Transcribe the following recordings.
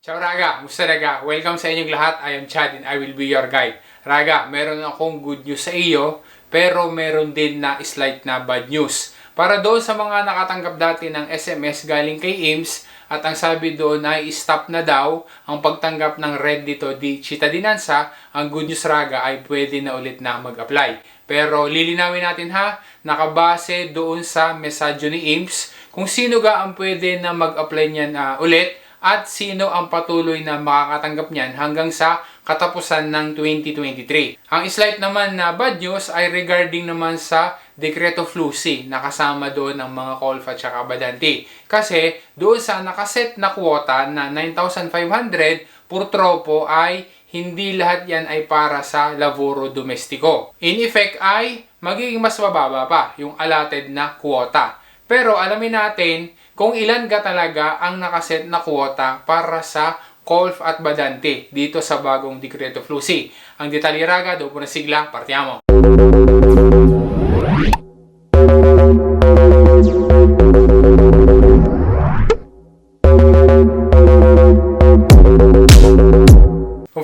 Ciao Raga, musta Raga? Welcome sa inyong lahat. I am Chad and I will be your guide. Raga, meron akong good news sa iyo, pero meron din na slight na bad news. Para doon sa mga nakatanggap dati ng SMS galing kay IMS, at ang sabi doon ay stop na daw ang pagtanggap ng red dito di Chitadinansa, ang good news Raga ay pwede na ulit na mag-apply. Pero lilinawin natin ha, nakabase doon sa mesadyo ni IMS, kung sino ga ang pwede na mag-apply niyan ah, ulit, at sino ang patuloy na makakatanggap niyan hanggang sa katapusan ng 2023. Ang slight naman na bad news ay regarding naman sa Dekreto Flusi na kasama doon ng mga Colfa at saka Badanti. Kasi doon sa nakaset na kwota na 9,500 por tropo ay hindi lahat yan ay para sa laboro domestiko. In effect ay magiging mas mababa pa yung allotted na kwota. Pero alamin natin kung ilan ka talaga ang nakaset na kwota para sa Colf at Badante dito sa bagong Dekreto Flusi. Ang detalye raga, doon po na sigla, partiamo.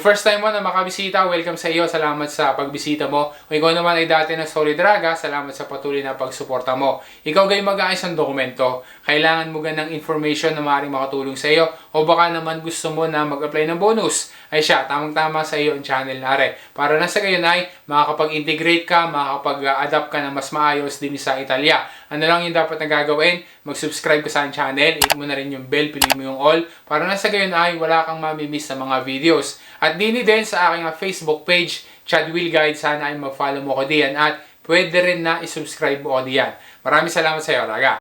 First time mo na makabisita, welcome sa iyo. Salamat sa pagbisita mo. Kung ikaw naman ay dati na Solid Raga, salamat sa patuloy na pagsuporta mo. Ikaw gay mag-aayos ng dokumento. Kailangan mo ganang information na maaaring makatulong sa iyo. O baka naman gusto mo na mag-apply ng bonus. Ay siya, tamang-tama sa iyo ang channel na rin. Para na sa gayon ay makakapag-integrate ka, makakapag-adapt ka na mas maayos din sa Italia. Ano lang yung dapat na gagawin? Mag-subscribe ka sa channel, hit mo na rin yung bell, pili mo yung all. Para na sa gayon ay wala kang mamimiss sa mga videos. At dini din sa aking Facebook page, Chad Will Guide. Sana ay mag-follow mo ko diyan at pwede rin na isubscribe mo ko diyan. Maraming salamat sa iyo, Raga.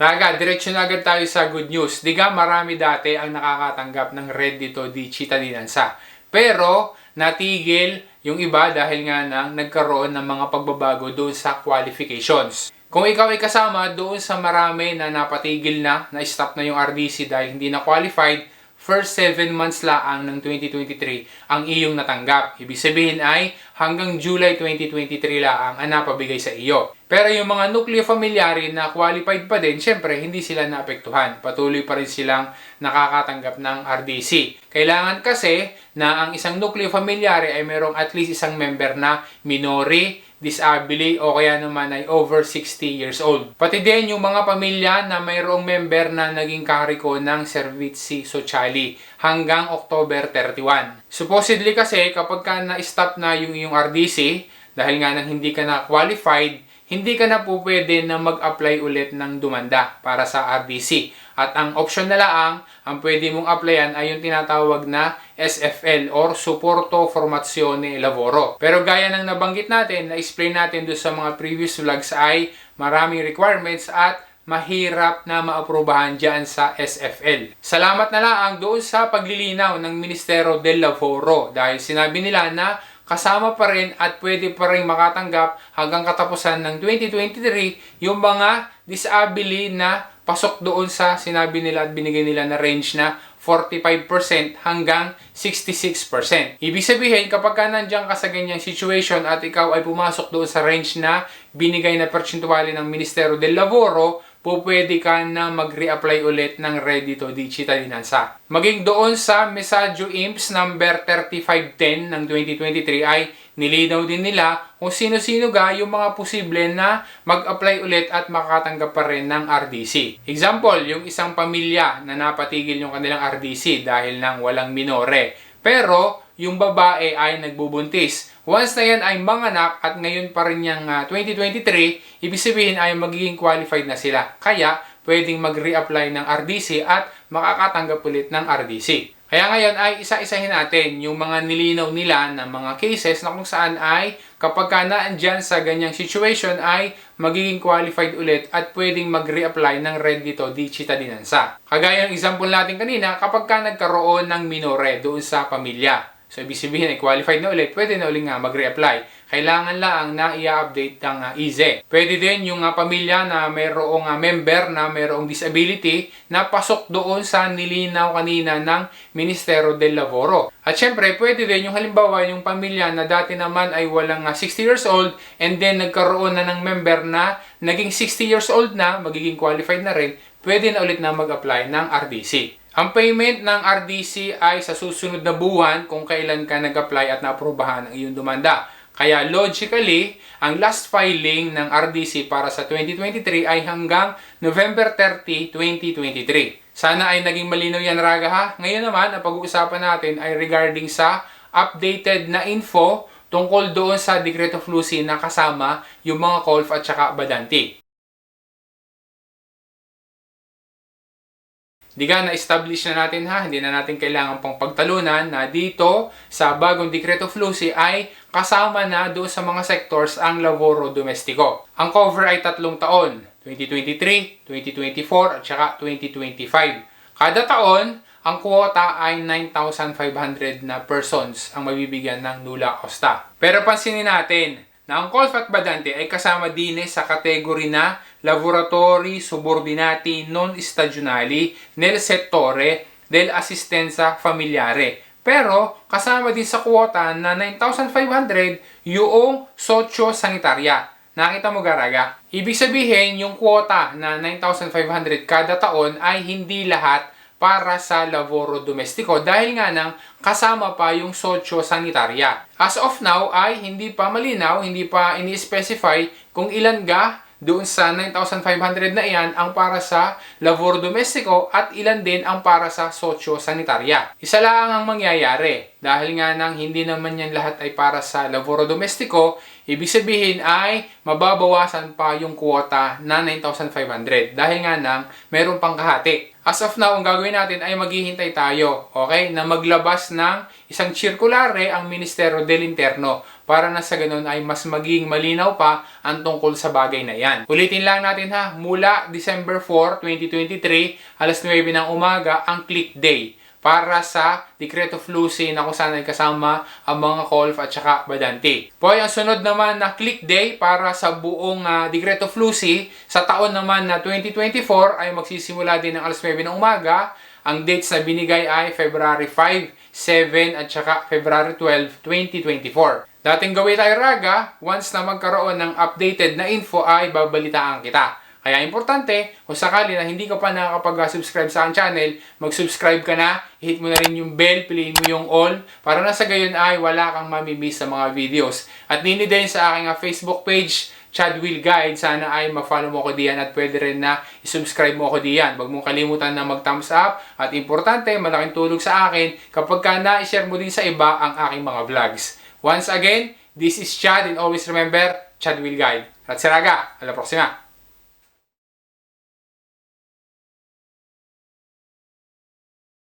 Raga, diretsyo na agad tayo sa good news. Diga marami dati ang nakakatanggap ng red dito di Cittadinanza. Pero natigil yung iba dahil nga nang nagkaroon ng mga pagbabago doon sa qualifications. Kung ikaw ay kasama doon sa marami na napatigil na, na-stop na yung RDC dahil hindi na qualified, first 7 months laang ng 2023 ang iyong natanggap. Ibig sabihin ay hanggang July 2023 laang ang napabigay sa iyo. Pero yung mga nucleo familiari na qualified pa din, syempre hindi sila naapektuhan. Patuloy pa rin silang nakakatanggap ng RDC. Kailangan kasi na ang isang nucleo familiari ay merong at least isang member na minori, disabili o kaya naman ay over 60 years old. Pati din yung mga pamilya na mayroong member na naging kariko ng Servizi Sociali hanggang October 31. Supposedly kasi kapag ka na-stop na yung iyong RDC dahil nga nang hindi ka na qualified, hindi ka na po pwede na mag-apply ulit ng dumanda para sa RDC. At ang option na lang, ang pwede mong applyan ay yung tinatawag na SFL or Supporto Formazione Lavoro. Pero gaya ng nabanggit natin, na-explain natin doon sa mga previous vlogs ay maraming requirements at mahirap na maaprubahan dyan sa SFL. Salamat na lang doon sa paglilinaw ng Ministero del Lavoro dahil sinabi nila na kasama pa rin at pwede pa rin makatanggap hanggang katapusan ng 2023 yung mga disabili na pasok doon sa sinabi nila at binigay nila na range na 45% hanggang 66%. Ibig sabihin, kapag ka nandiyan ka sa ganyang situation at ikaw ay pumasok doon sa range na binigay na percentuale ng Ministero del Lavoro, pupwede ka na mag-reapply ulit ng Reddito di Cittadinanza. Maging doon sa Mesadyo IMPS number 3510 ng 2023 ay nilinaw din nila kung sino-sino ga yung mga posible na mag-apply ulit at makakatanggap pa rin ng RDC. Example, yung isang pamilya na napatigil yung kanilang RDC dahil nang walang minore. Pero yung babae ay nagbubuntis. Once na yan ay manganak at ngayon pa rin yung uh, 2023, ibig sabihin ay magiging qualified na sila. Kaya pwedeng mag-reapply ng RDC at makakatanggap ulit ng RDC. Kaya ngayon ay isa-isahin natin yung mga nilinaw nila ng mga cases na kung saan ay kapag ka naandyan sa ganyang situation ay magiging qualified ulit at pwedeng mag-reapply ng red dito di Cittadinanza. Kagaya ng example natin kanina, kapag ka nagkaroon ng minore doon sa pamilya. So, ibig sabihin ay qualified na ulit, pwede na ulit nga mag-reapply. Kailangan lang na i-update ng uh, EZE. Pwede din yung uh, pamilya na mayroong uh, member na mayroong disability na pasok doon sa nilinaw kanina ng Ministero del Lavoro. At syempre, pwede din yung halimbawa yung pamilya na dati naman ay walang uh, 60 years old and then nagkaroon na ng member na naging 60 years old na, magiging qualified na rin, pwede na ulit na mag-apply ng RDC. Ang payment ng RDC ay sa susunod na buwan kung kailan ka nag-apply at naaprubahan ang iyong dumanda. Kaya logically, ang last filing ng RDC para sa 2023 ay hanggang November 30, 2023. Sana ay naging malinaw yan, Raga ha. Ngayon naman, ang pag-uusapan natin ay regarding sa updated na info tungkol doon sa Decreto Flusi na kasama yung mga Colf at saka Badanti. Diga, na-establish na natin ha, hindi na natin kailangan pang pagtalunan na dito sa bagong Decreto Flusi ay kasama na doon sa mga sectors ang laboro domestiko. Ang cover ay tatlong taon, 2023, 2024 at saka 2025. Kada taon, ang kuwota ay 9,500 na persons ang mabibigyan ng Nula Costa. Pero pansinin natin na ang Colfat Badante ay kasama din sa kategory na Laboratori Subordinati Non Stagionali nel Settore dell'Assistenza Familiare. Pero kasama din sa kuwota na 9,500 yung sosyo-sanitarya. Nakita mo garaga? Ibig sabihin, yung kuwota na 9,500 kada taon ay hindi lahat para sa laboro domestiko dahil nga nang kasama pa yung sosyo sanitarya. As of now ay hindi pa malinaw, hindi pa ini-specify kung ilan ga doon sa 9,500 na iyan ang para sa labor domestiko at ilan din ang para sa sosyo sanitarya. Isa lang ang mangyayari dahil nga nang hindi naman yan lahat ay para sa laboro domestiko, ibig sabihin ay mababawasan pa yung kuwota na 9,500 dahil nga nang meron pang kahati. As of now, ang gagawin natin ay maghihintay tayo, okay, na maglabas ng isang circulare ang Ministerio del Interno para na sa ganun ay mas maging malinaw pa ang tungkol sa bagay na yan. Ulitin lang natin ha, mula December 4, 2023, alas 9 ng umaga, ang click day para sa Decreto Flusi na kung saan ay kasama ang mga Colf at saka Badanti. Boy, ang sunod naman na click day para sa buong uh, Decreto Flusi sa taon naman na 2024 ay magsisimula din ng alas 9 ng umaga. Ang dates na binigay ay February 5, 7 at saka February 12, 2024. Dating gawin tayo raga, once na magkaroon ng updated na info ay babalitaan kita. Kaya importante, kung sakali na hindi ka pa nakakapag-subscribe sa aking channel, mag-subscribe ka na, hit mo na rin yung bell, piliin mo yung all, para na sa gayon ay wala kang mamimiss sa mga videos. At nini din sa aking uh, Facebook page, Chad Will Guide, sana ay ma-follow mo ko diyan at pwede rin na i-subscribe mo ko diyan. Huwag mong kalimutan na mag-thumbs up at importante, malaking tulong sa akin kapag ka na-share mo din sa iba ang aking mga vlogs. Once again, this is Chad and always remember, Chad Will Guide. At siraga, a la próxima!